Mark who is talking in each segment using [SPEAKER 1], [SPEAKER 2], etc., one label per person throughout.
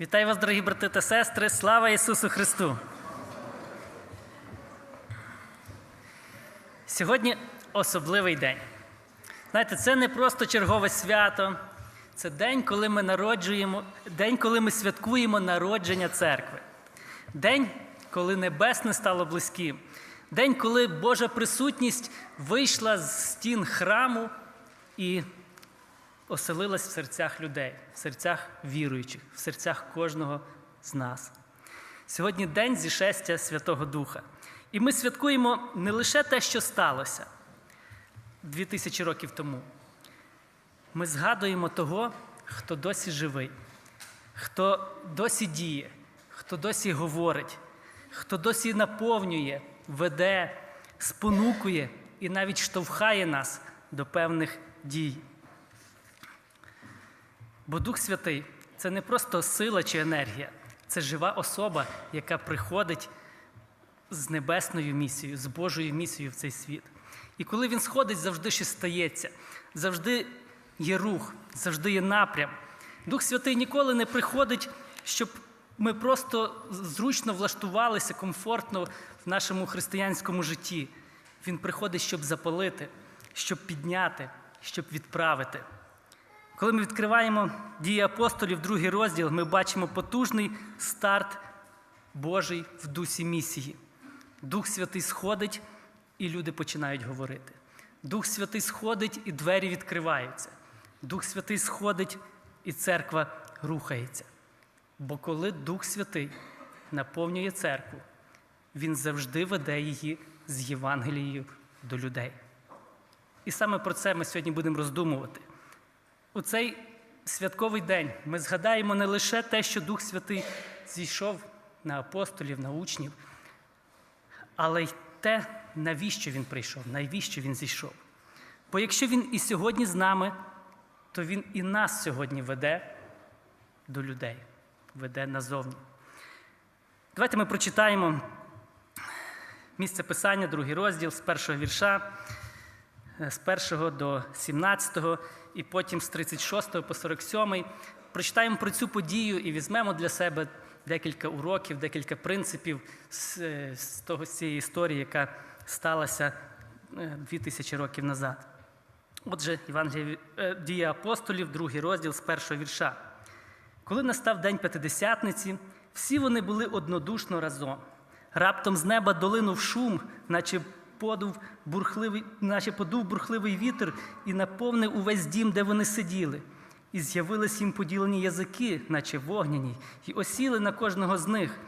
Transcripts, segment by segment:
[SPEAKER 1] Вітаю вас, дорогі брати та сестри! Слава Ісусу Христу! Сьогодні особливий день. Знаєте, це не просто чергове свято, це день, коли ми народжуємо, день, коли ми святкуємо народження церкви. День, коли небесне стало близьким. День, коли Божа присутність вийшла з стін храму і оселилась в серцях людей, в серцях віруючих, в серцях кожного з нас. Сьогодні день зішестя Святого Духа. І ми святкуємо не лише те, що сталося дві тисячі років тому. Ми згадуємо того, хто досі живий, хто досі діє, хто досі говорить, хто досі наповнює, веде, спонукує і навіть штовхає нас до певних дій. Бо Дух Святий це не просто сила чи енергія, це жива особа, яка приходить з небесною місією, з Божою місією в цей світ. І коли він сходить, завжди щось стається, завжди є рух, завжди є напрям. Дух Святий ніколи не приходить, щоб ми просто зручно влаштувалися комфортно в нашому християнському житті. Він приходить, щоб запалити, щоб підняти, щоб відправити. Коли ми відкриваємо дії апостолів, другий розділ, ми бачимо потужний старт Божий в дусі місії. Дух Святий сходить, і люди починають говорити. Дух Святий сходить, і двері відкриваються. Дух Святий сходить, і церква рухається. Бо коли Дух Святий наповнює церкву, Він завжди веде її з Євангелією до людей. І саме про це ми сьогодні будемо роздумувати. У цей святковий день ми згадаємо не лише те, що Дух Святий зійшов на апостолів, на учнів, але й те, навіщо він прийшов, навіщо він зійшов. Бо якщо він і сьогодні з нами, то він і нас сьогодні веде до людей, веде назовні. Давайте ми прочитаємо місце писання, другий розділ з першого вірша, е, з 1 до 17, і потім з 36 по 47. Прочитаємо про цю подію і візьмемо для себе декілька уроків, декілька принципів з, е, з того з цієї історії, яка сталася е, дві тисячі років назад. Отже, Євангелія е, дія апостолів, другий розділ з першого вірша. Коли настав день П'ятидесятниці, всі вони були однодушно разом. Раптом з неба долинув шум, наче подув бурхливий, наче подув бурхливий вітер і наповнив увесь дім, де вони сиділи. І з'явились їм поділені язики, наче вогняні, і осіли на кожного з них.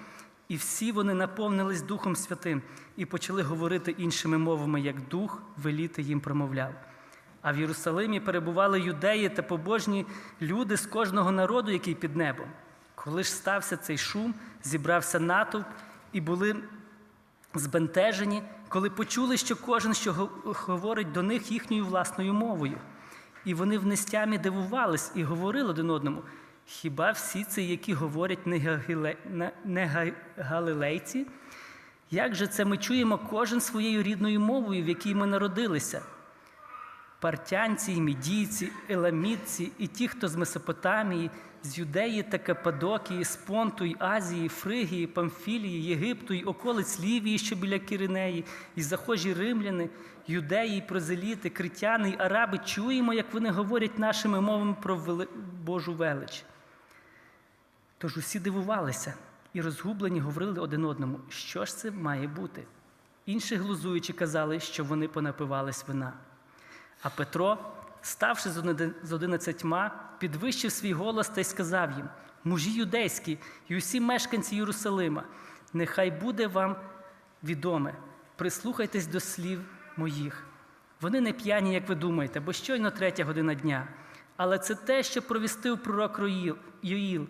[SPEAKER 1] І всі вони наповнились Духом Святим і почали говорити іншими мовами, як Дух веліти їм промовляв. А в Єрусалимі перебували юдеї та побожні люди з кожного народу, який під небом. Коли ж стався цей шум, зібрався натовп і були збентежені, коли почули, що кожен, що говорить до них їхньою власною мовою. І вони в нестямі дивувались і говорили один одному: хіба всі ці, які говорять не, галилейці? Як же це ми чуємо кожен своєю рідною мовою, в якій ми народилися? Партянці, і мідійці, еламітці, і ті, хто з Месопотамії, з Юдеї та Каппадокії, з Понту, й Азії, Фригії, Памфілії, Єгипту, й околиць Лівії, що біля Киринеї, і захожі римляни, юдеї, прозеліти, критяни й араби, чуємо, як вони говорять нашими мовами про вели- Божу велич. Тож усі дивувалися і розгублені говорили один одному, що ж це має бути. Інші глузуючи казали, що вони понапивались вина. А Петро, ставши з одинадцятьма, підвищив свій голос та й сказав їм: мужі юдейські і усі мешканці Єрусалима, нехай буде вам відоме, прислухайтесь до слів моїх. Вони не п'яні, як ви думаєте, бо щойно третя година дня. Але це те, що провістив пророк Йоїл.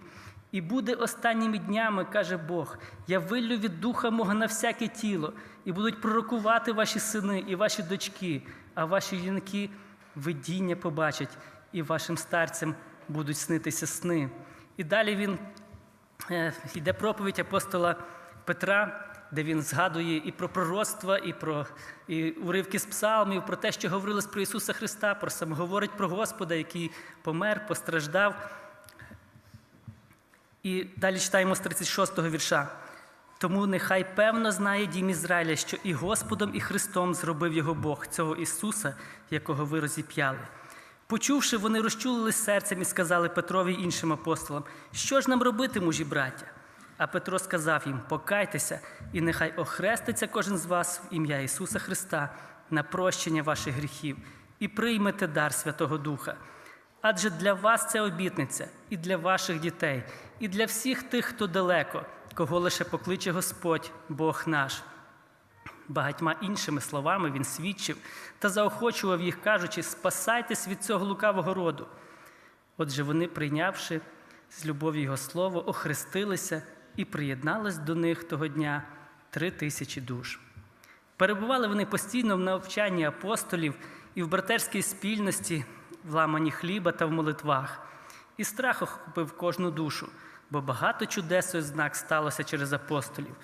[SPEAKER 1] І буде останніми днями, каже Бог, я виллю від духа мого на всяке тіло, і будуть пророкувати ваші сини і ваші дочки, а ваші жінки видіння побачать, і вашим старцям будуть снитися сни. І далі він е, йде проповідь апостола Петра, де він згадує і про пророцтва, і про і уривки з псалмів, про те, що говорилось про Ісуса Христа, про сам говорить про Господа, який помер, постраждав І далі читаємо з 36-го вірша. Тому нехай певно знає дім Ізраїля, що і Господом, і Христом зробив його Бог, цього Ісуса, якого ви розіп'яли. Почувши, вони розчулились серцем і сказали Петрові й іншим апостолам, що ж нам робити, мужі браття? А Петро сказав їм: Покайтеся, і нехай охреститься кожен з вас в ім'я Ісуса Христа на прощення ваших гріхів, і приймете дар Святого Духа. Адже для вас це обітниця, і для ваших дітей, і для всіх тих, хто далеко, кого лише покличе Господь, Бог наш. Багатьма іншими словами він свідчив та заохочував їх, кажучи: спасайтесь від цього лукавого роду. Отже, вони, прийнявши з любові його слово, охрестилися і приєднались до них того дня три тисячі душ. Перебували вони постійно в навчанні апостолів і в братерській спільності, в ламані хліба та в молитвах. І страх охопив кожну душу, бо багато чудес і знак сталося через апостолів.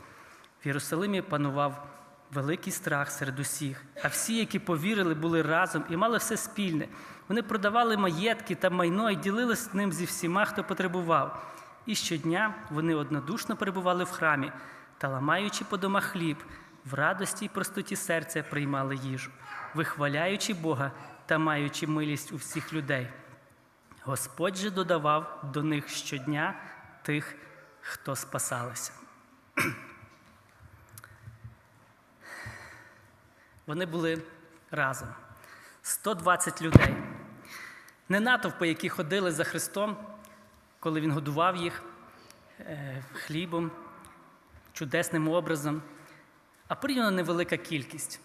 [SPEAKER 1] В Єрусалимі панував великий страх серед усіх, а всі, які повірили, були разом і мали все спільне. Вони продавали маєтки та майно і ділилися ним зі всіма, хто потребував. І щодня вони однодушно перебували в храмі та, ламаючи по домах хліб, в радості й простоті серця приймали їжу, вихваляючи Бога та маючи милість у всіх людей. Господь же додавав до них щодня тих, хто спасалися. Вони були разом. 120 людей. Не натовпи, які ходили за Христом, коли Він годував їх е, хлібом, чудесним образом, а порівняно невелика кількість.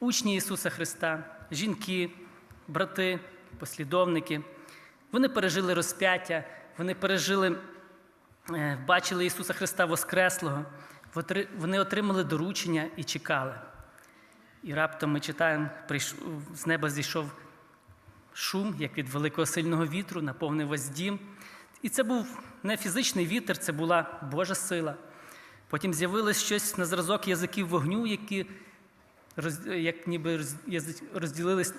[SPEAKER 1] Учні Ісуса Христа, жінки, брати, послідовники. Вони пережили розп'яття, вони пережили, бачили Ісуса Христа Воскреслого, вони отримали доручення і чекали. І раптом ми читаємо, з неба зійшов шум, як від великого сильного вітру, наповнив весь дім. І це був не фізичний вітер, це була Божа сила. Потім з'явилось щось на зразок язиків вогню, які як ніби роз- розділились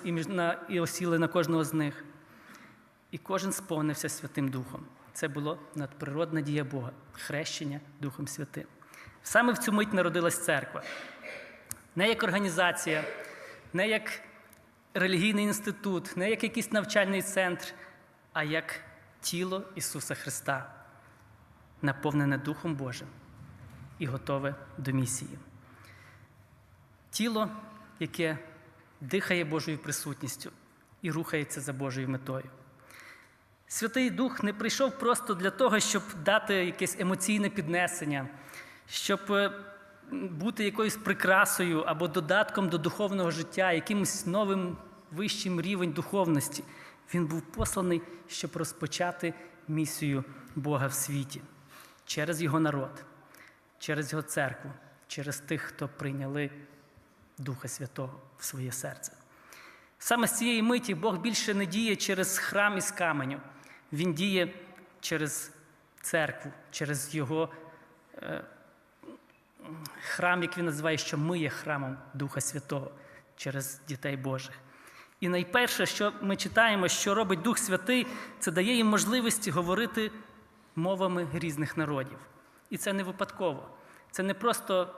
[SPEAKER 1] і осіли на кожного з них. І кожен сповнився Святим Духом. Це було надприродна дія Бога, хрещення Духом Святим. Саме в цю мить народилась церква. Не як організація, не як релігійний інститут, не як якийсь навчальний центр, а як тіло Ісуса Христа, наповнене Духом Божим і готове до місії. Тіло, яке дихає Божою присутністю і рухається за Божою метою. Святий Дух не прийшов просто для того, щоб дати якесь емоційне піднесення, щоб е, бути якоюсь прикрасою або додатком до духовного життя, якимось новим вищим рівень духовності. Він був посланий, щоб розпочати місію Бога в світі через його народ, через його церкву, через тих, хто прийняли Духа Святого в своє серце. Саме з цієї миті Бог більше не діє через храм із каменю. Він діє через церкву, через його е, храм, як він називає, що ми є храмом Духа Святого, через дітей Божих. І найперше, що ми читаємо, що робить Дух Святий, це дає їм можливості говорити мовами різних народів. І це не випадково. Це не просто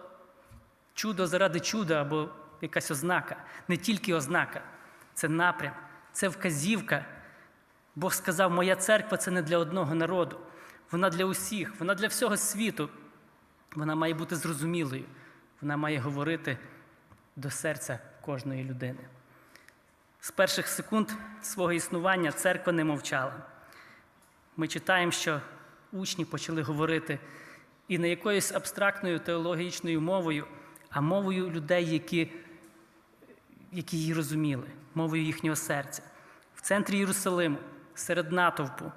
[SPEAKER 1] чудо заради чуда або якась ознака, не тільки ознака, це напрям, це вказівка. Бог сказав, моя церква це не для одного народу, вона для усіх, вона для всього світу. Вона має бути зрозумілою, вона має говорити до серця кожної людини. З перших секунд свого існування церква не мовчала. Ми читаємо, що учні почали говорити і не якоюсь абстрактною теологічною мовою, а мовою людей, які, які її розуміли, мовою їхнього серця. В центрі Єрусалиму, серед натовпу,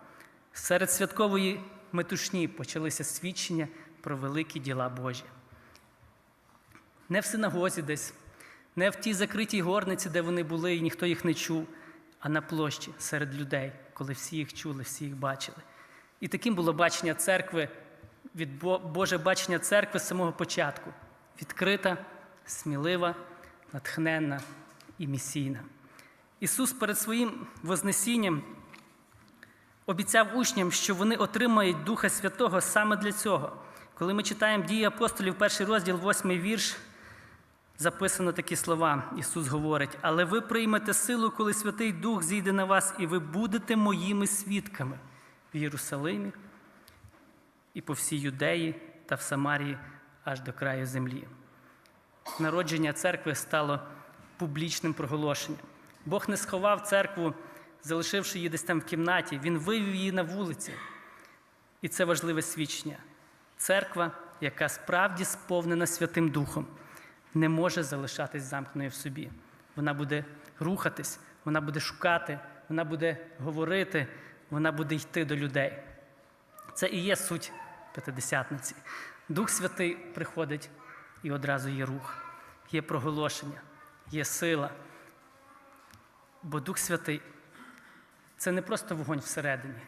[SPEAKER 1] серед святкової метушні почалися свідчення про великі діла Божі. Не в синагозі десь, не в тій закритій горниці, де вони були, і ніхто їх не чув, а на площі серед людей, коли всі їх чули, всі їх бачили. І таким було бачення церкви, від Боже бачення церкви з самого початку. Відкрита, смілива, натхненна і місійна. Ісус перед своїм Вознесінням обіцяв учням, що вони отримають Духа Святого саме для цього. Коли ми читаємо дії апостолів, перший розділ, восьмий вірш, записано такі слова. Ісус говорить: Але ви приймете силу, коли Святий Дух зійде на вас, і ви будете моїми свідками в Єрусалимі і по всій Юдеї та в Самарії аж до краю землі. Народження церкви стало публічним проголошенням. Бог не сховав церкву, залишивши її десь там в кімнаті, Він вивів її на вулиці. І це важливе свідчення. Церква, яка справді сповнена Святим Духом, не може залишатись замкненою в собі. Вона буде рухатись, вона буде шукати, вона буде говорити, вона буде йти до людей. Це і є суть п'ятидесятниці. Дух Святий приходить і одразу є рух, є проголошення, є сила. Бо Дух Святий це не просто вогонь всередині,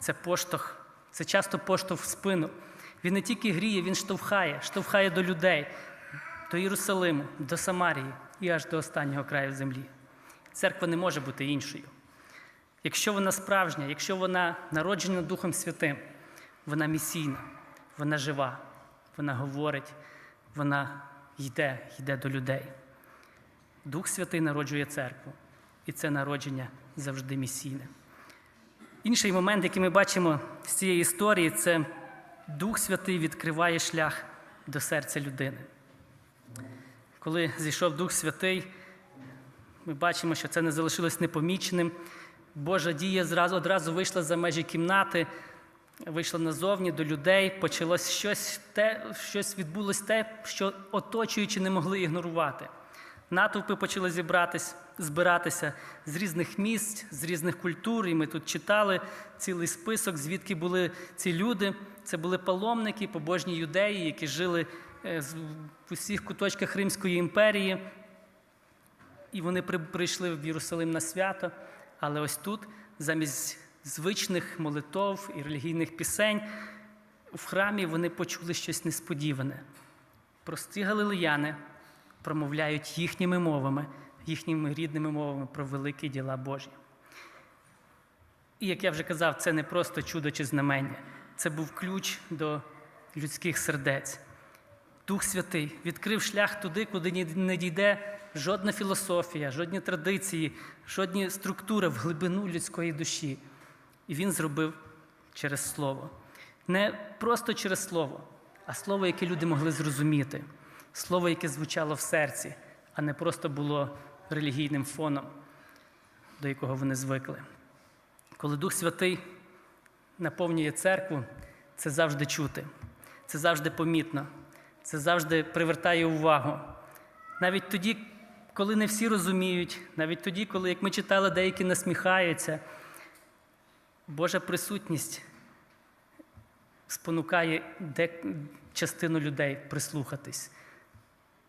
[SPEAKER 1] це поштовх, це часто поштовх в спину. Він не тільки гріє, він штовхає, штовхає до людей, до Єрусалиму, до Самарії і аж до останнього краю землі. Церква не може бути іншою. Якщо вона справжня, якщо вона народжена Духом Святим, вона місійна, вона жива, вона говорить, вона йде, йде до людей. Дух Святий народжує церкву, і це народження завжди місійне. Інший момент, який ми бачимо з цієї історії, це Дух Святий відкриває шлях до серця людини. Коли зійшов Дух Святий, ми бачимо, що це не залишилось непоміченим. Божа дія зразу одразу вийшла за межі кімнати, вийшла назовні до людей, почалось щось, те, щось відбулось те, що оточуючи не могли ігнорувати. Натовпи почали зібратись, збиратися з різних місць, з різних культур. І ми тут читали цілий список, звідки були ці люди. Це були паломники, побожні юдеї, які жили е, в усіх куточках Римської імперії. І вони прийшли в Єрусалим на свято. Але ось тут, замість звичних молитов і релігійних пісень, в храмі вони почули щось несподіване. Прості галилеяни промовляють їхніми мовами, їхніми рідними мовами про великі діла Божі. І як я вже казав, це не просто чудо чи знамення, це був ключ до людських сердець. Дух Святий відкрив шлях туди, куди не дійде жодна філософія, жодні традиції, жодні структури в глибину людської душі. І він зробив через слово. Не просто через слово, а слово, яке люди могли зрозуміти, слово, яке звучало в серці, а не просто було релігійним фоном, до якого вони звикли. Коли Дух Святий наповнює церкву, це завжди чути, це завжди помітно, це завжди привертає увагу. Навіть тоді, коли не всі розуміють, навіть тоді, коли, як ми читали, деякі насміхаються, Божа присутність спонукає частину людей прислухатись,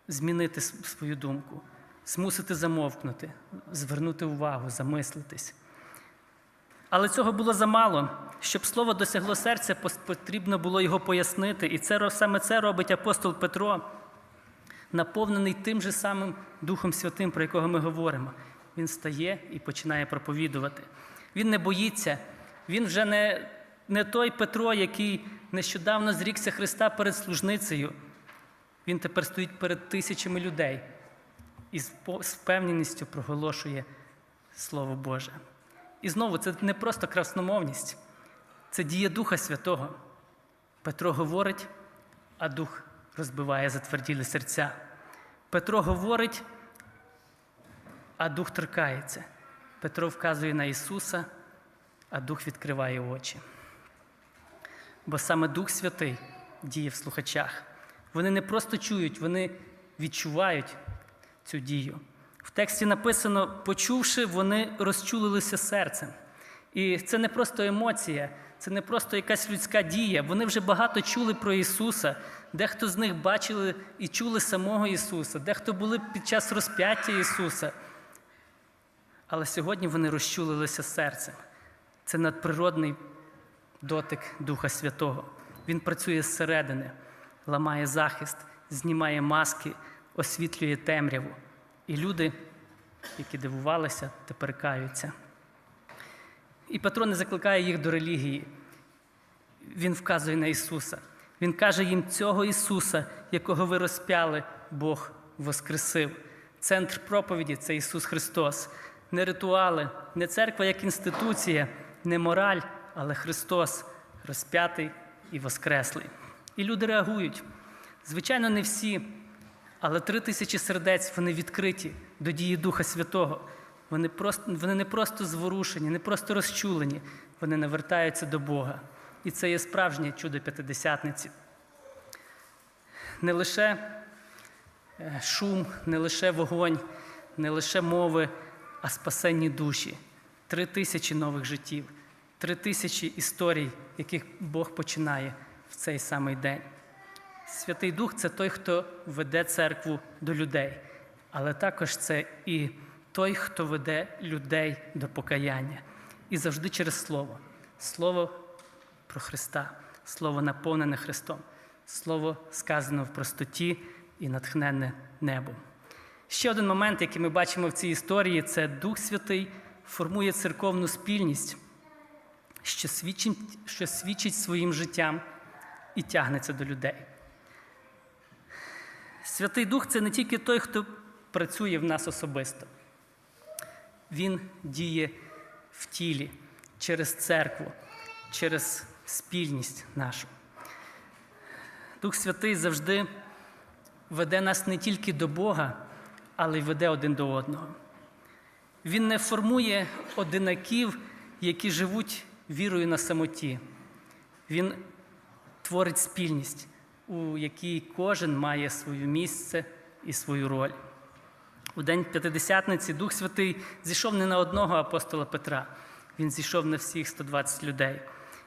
[SPEAKER 1] змінити свою думку, змусити замовкнути, звернути увагу, замислитись. Але цього було замало. Щоб слово досягло серця, потрібно було його пояснити. І це, саме це робить апостол Петро, наповнений тим же самим Духом Святим, про якого ми говоримо. Він стає і починає проповідувати. Він не боїться, він вже не, не той Петро, який нещодавно зрікся Христа перед служницею. Він тепер стоїть перед тисячами людей і з впевненістю проголошує Слово Боже. І знову це не просто красномовність, це дія Духа Святого. Петро говорить, а Дух розбиває затверділі серця. Петро говорить, а Дух торкається. Петро вказує на Ісуса, а Дух відкриває очі. Бо саме Дух Святий діє в слухачах. Вони не просто чують, вони відчувають цю дію. В тексті написано, почувши, вони розчулилися серцем. І це не просто емоція, це не просто якась людська дія. Вони вже багато чули про Ісуса. Дехто з них бачили і чули самого Ісуса, дехто були під час розп'яття Ісуса. Але сьогодні вони розчулилися серцем. Це надприродний дотик Духа Святого. Він працює зсередини, ламає захист, знімає маски, освітлює темряву. І люди, які дивувалися, тепер каються. І Петро не закликає їх до релігії. Він вказує на Ісуса. Він каже їм цього Ісуса, якого ви розп'яли, Бог воскресив. Центр проповіді це Ісус Христос. Не ритуали, не церква як інституція, не мораль, але Христос розп'ятий і воскреслий. І люди реагують. Звичайно, не всі, але три тисячі сердець вони відкриті до дії Духа Святого. Вони, просто, вони не просто зворушені, не просто розчулені, вони навертаються до Бога. І це є справжнє чудо п'ятидесятниці. Не лише е, шум, не лише вогонь, не лише мови, а спасенні душі. Три тисячі нових життів, три тисячі історій, яких Бог починає в цей самий день. Святий Дух це той, хто веде церкву до людей, але також це і той, хто веде людей до покаяння. І завжди через Слово. Слово про Христа, Слово наповнене Христом, Слово сказано в простоті і натхненне небом. Ще один момент, який ми бачимо в цій історії, це Дух Святий формує церковну спільність, що свідчить, що свідчить своїм життям і тягнеться до людей. Святий Дух це не тільки той, хто працює в нас особисто. Він діє в тілі через церкву, через спільність нашу. Дух Святий завжди веде нас не тільки до Бога, але й веде один до одного. Він не формує одинаків, які живуть вірою на самоті. Він творить спільність, у якій кожен має своє місце і свою роль. У день П'ятидесятниці Дух Святий зійшов не на одного апостола Петра, він зійшов на всіх 120 людей.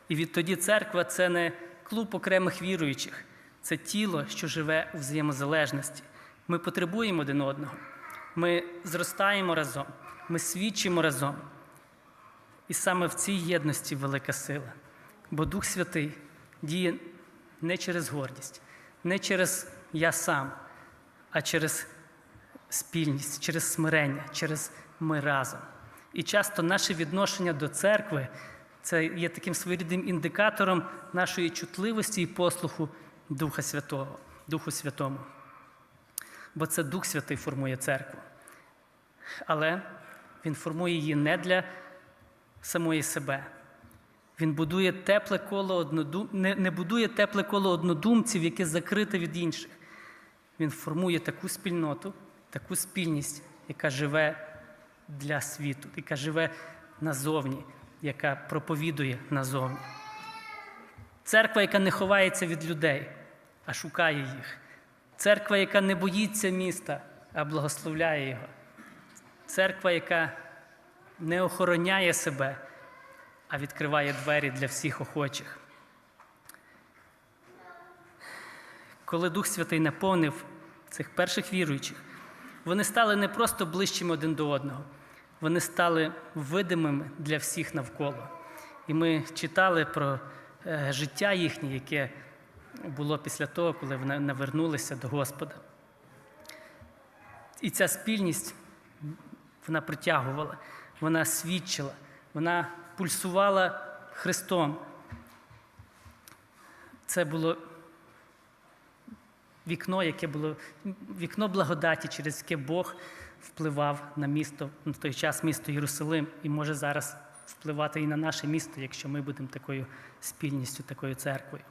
[SPEAKER 1] І відтоді церква це не клуб окремих віруючих, це тіло, що живе у взаємозалежності. Ми потребуємо один одного, ми зростаємо разом, ми свідчимо разом. І саме в цій єдності велика сила. Бо Дух Святий діє не через гордість, не через я сам, а через спільність, через смирення, через ми разом. І часто наше відношення до церкви це є таким своєрідним індикатором нашої чутливості і послуху Духа Святого, Духу Святому. Бо це Дух Святий формує церкву. Але Він формує її не для самої себе. Він будує тепле коло однодум... не, не будує тепле коло однодумців, яке закрите від інших. Він формує таку спільноту, таку спільність, яка живе для світу, яка живе назовні, яка проповідує назовні. Церква, яка не ховається від людей, а шукає їх. Церква, яка не боїться міста, а благословляє його. Церква, яка не охороняє себе, а відкриває двері для всіх охочих. Коли Дух Святий наповнив цих перших віруючих, вони стали не просто ближчими один до одного, вони стали видимими для всіх навколо. І ми читали про е, життя їхнє, яке було після того, коли вони навернулися до Господа. І ця спільність вона притягувала, вона свідчила, вона пульсувала Христом. Це було вікно, яке було вікно благодаті, через яке Бог впливав на місто на той час місто Єрусалим і може зараз впливати і на наше місто, якщо ми будемо такою спільністю, такою церквою.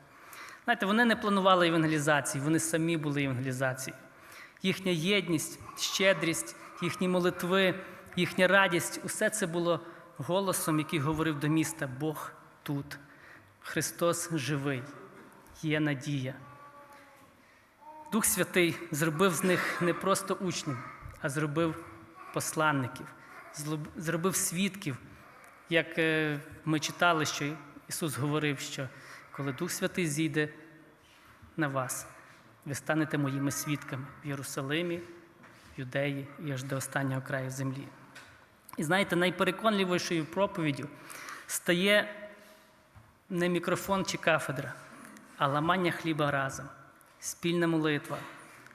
[SPEAKER 1] Знаєте, вони не планували евангелізації, вони самі були евангелізацією. Їхня єдність, щедрість, їхні молитви, їхня радість усе це було голосом, який говорив до міста: Бог тут, Христос живий, є надія. Дух Святий зробив з них не просто учнів, а зробив посланників, зробив свідків. Як е, ми читали, що Ісус говорив, що коли Дух Святий зійде на вас, ви станете моїми свідками в Єрусалимі, Юдеї і аж до останнього краю землі. І знаєте, найпереконливішою проповіддю стає не мікрофон чи кафедра, а ламання хліба разом, спільна молитва,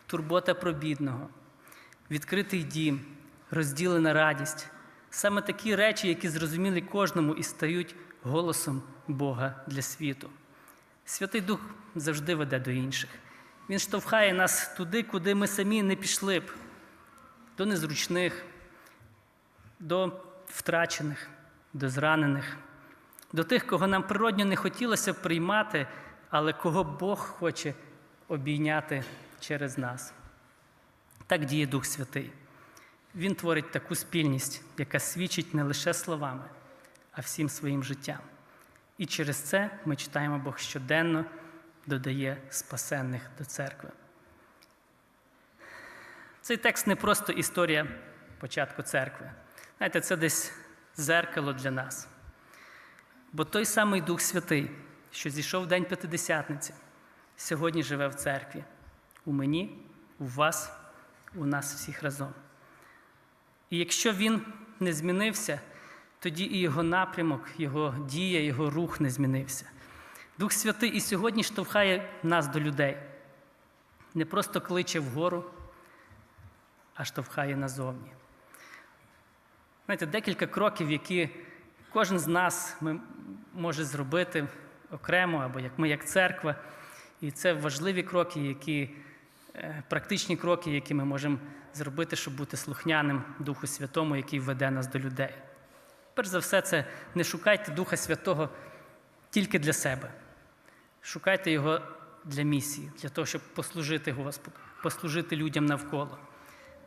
[SPEAKER 1] турбота про бідного, відкритий дім, розділена радість, Саме такі речі, які зрозуміли кожному і стають голосом Бога для світу. Святий Дух завжди веде до інших. Він штовхає нас туди, куди ми самі не пішли б, до незручних, до втрачених, до зранених, до тих, кого нам природньо не хотілося приймати, але кого Бог хоче обійняти через нас. Так діє Дух Святий. Він творить таку спільність, яка свідчить не лише словами, а всім своїм життям. І через це ми читаємо, Бог щоденно додає спасенних до церкви. Цей текст не просто історія початку церкви. Знаєте, це десь зеркало для нас. Бо той самий Дух Святий, що зійшов в День П'ятидесятниці, сьогодні живе в церкві. У мені, у вас, у нас всіх разом. І якщо він не змінився, тоді і його напрямок, його дія, його рух не змінився. Дух Святий і сьогодні штовхає нас до людей. Не просто кличе вгору, а штовхає назовні. Знаєте, декілька кроків, які кожен з нас ми може зробити окремо, або як ми, як церква. І це важливі кроки, які, е, практичні кроки, які ми можемо зробити, щоб бути слухняним Духу Святому, який веде нас до людей. Перш за все, це не шукайте Духа Святого тільки для себе. Шукайте його для місії, для того, щоб послужити Господу, послужити людям навколо.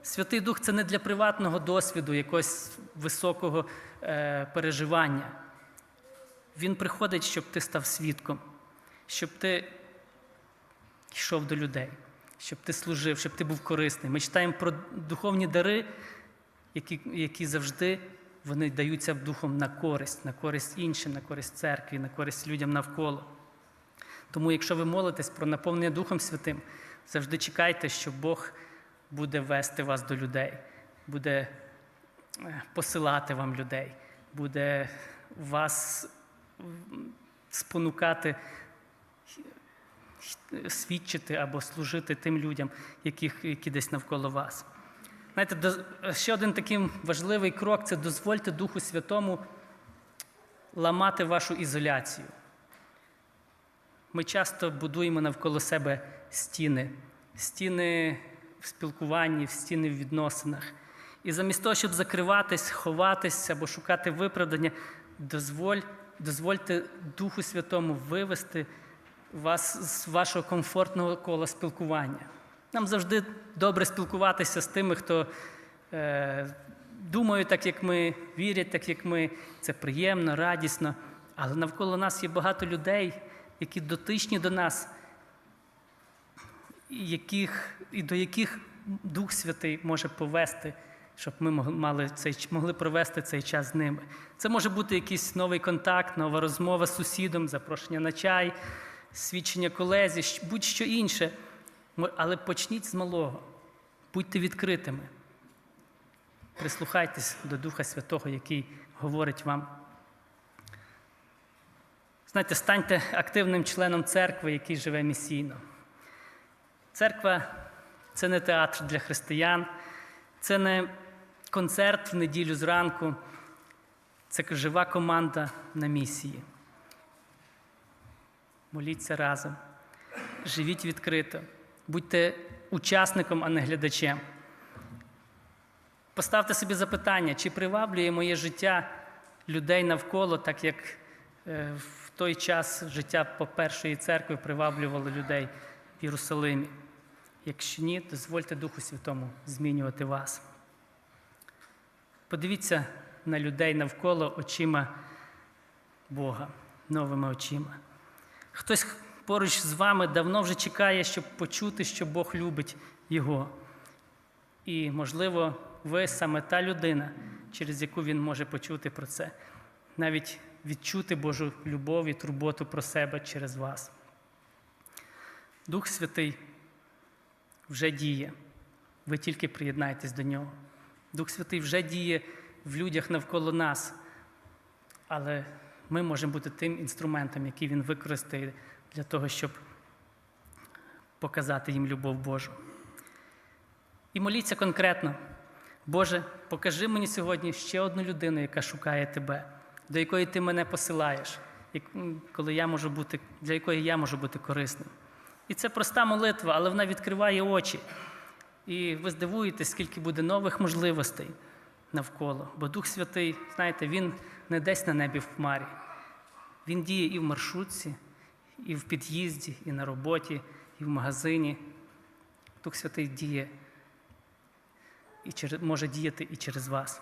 [SPEAKER 1] Святий Дух це не для приватного досвіду, якогось високого е, переживання. Він приходить, щоб ти став свідком, щоб ти йшов до людей, щоб ти служив, щоб ти був корисний. Ми читаємо про духовні дари, які, які завжди вони даються духом на користь, на користь іншим, на користь церкві, на користь людям навколо. Тому, якщо ви молитесь про наповнення Духом Святим, завжди чекайте, що Бог буде вести вас до людей, буде е, посилати вам людей, буде вас спонукати свідчити або служити тим людям, яких, які десь навколо вас. Знаєте, ще один такий важливий крок це дозвольте Духу Святому ламати вашу ізоляцію. Ми часто будуємо навколо себе стіни, стіни в спілкуванні, стіни в відносинах. І замість того, щоб закриватись, ховатись або шукати виправдання, дозволь, дозвольте Духу Святому вивести вас з вашого комфортного кола спілкування. Нам завжди добре спілкуватися з тими, хто е, думають так, як ми, вірять так, як ми. Це приємно, радісно. Але навколо нас є багато людей, які дотичні до нас, яких, і до яких Дух Святий може повести, щоб ми мали цей, могли провести цей час з ними. Це може бути якийсь новий контакт, нова розмова з сусідом, запрошення на чай, свідчення колезі, будь-що інше. Але почніть з малого, будьте відкритими. Прислухайтесь до Духа Святого, який говорить вам. Знаєте, станьте активним членом церкви, який живе місійно. Церква це не театр для християн, це не концерт в неділю зранку, це жива команда на місії. Моліться разом, живіть відкрито, будьте учасником, а не глядачем. Поставте собі запитання, чи приваблює моє життя людей навколо, так як е, в той час життя по першої церкви приваблювало людей в Єрусалимі. Якщо ні, дозвольте Духу Святому змінювати вас. Подивіться на людей навколо очима Бога, новими очима. Хтось поруч з вами давно вже чекає, щоб почути, що Бог любить його. І, можливо, ви саме та людина, через яку він може почути про це, навіть відчути Божу любов і турботу про себе через вас. Дух Святий вже діє. Ви тільки приєднайтесь до нього. Дух Святий вже діє в людях навколо нас, але ми можемо бути тим інструментом, який він використає для того, щоб показати їм любов Божу. І моліться конкретно. Боже, покажи мені сьогодні ще одну людину, яка шукає Тебе, до якої Ти мене посилаєш, коли я можу бути, для якої я можу бути корисним. І це проста молитва, але вона відкриває очі. І ви здивуєтесь, скільки буде нових можливостей навколо. Бо Дух Святий, знаєте, він не десь на небі в хмарі. Він діє і в маршрутці, і в під'їзді, і на роботі, і в магазині. Дух Святий діє і може діяти і через вас.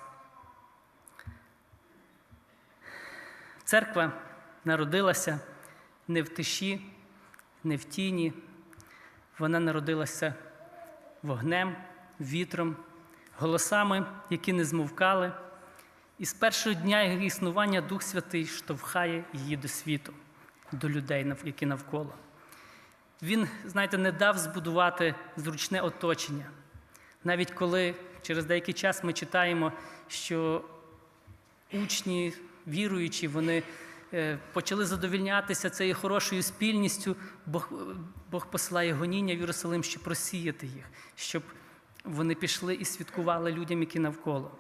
[SPEAKER 1] Церква народилася не в тиші, не в тіні. Вона народилася вогнем, вітром, голосами, які не змовкали. І з першого дня її існування Дух Святий штовхає її до світу, до людей, які навколо. Він, знаєте, не дав збудувати зручне оточення. Навіть коли через деякий час ми читаємо, що учні, віруючі, вони почали задовільнятися цією хорошою спільністю, Бог, Бог посилає гоніння в Єрусалим, щоб просіяти їх, щоб вони пішли і святкували людям, які навколо.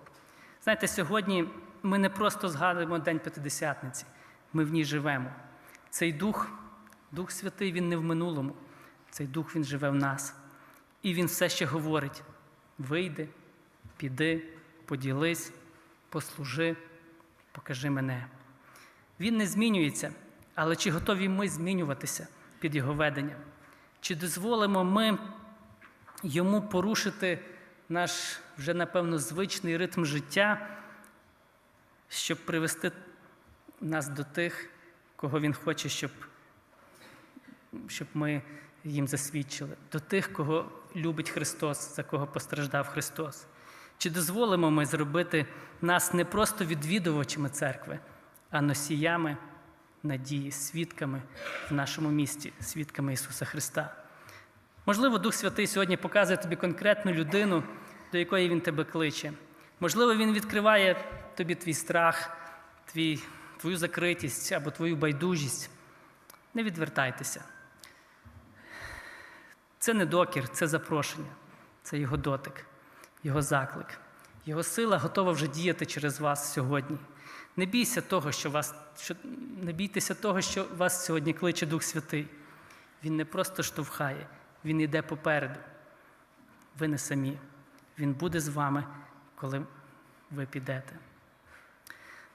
[SPEAKER 1] Знаєте, сьогодні ми не просто згадуємо День П'ятидесятниці, ми в ній живемо. Цей дух, Дух Святий, він не в минулому. Цей дух він живе в нас. І він все ще говорить: вийди, піди, поділись, послужи, покажи мене. Він не змінюється, але чи готові ми змінюватися під його веденням? Чи дозволимо ми йому порушити наш вже, напевно, звичний ритм життя, щоб привести нас до тих, кого він хоче, щоб, щоб ми їм засвідчили, до тих, кого любить Христос, за кого постраждав Христос. Чи дозволимо ми зробити нас не просто відвідувачами церкви, а носіями надії, свідками в нашому місті, свідками Ісуса Христа? Можливо, Дух Святий сьогодні показує тобі конкретну людину, до якої Він тебе кличе. Можливо, Він відкриває тобі твій страх, твій, твою закритість або твою байдужість. Не відвертайтеся. Це не докір, це запрошення, це його дотик, його заклик. Його сила готова вже діяти через вас сьогодні. Не бійся того, що вас, що, не бійтеся того, що вас сьогодні кличе Дух Святий. Він не просто штовхає, він йде попереду. Ви не самі. Він буде з вами, коли ви підете.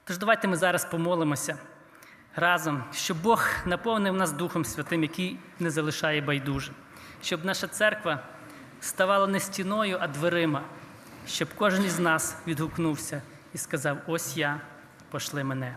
[SPEAKER 1] Тож давайте ми зараз помолимося разом, щоб Бог наповнив нас Духом Святим, який не залишає байдужим, щоб наша церква ставала не стіною, а дверима, щоб кожен із нас відгукнувся і сказав: Ось я, пошли мене.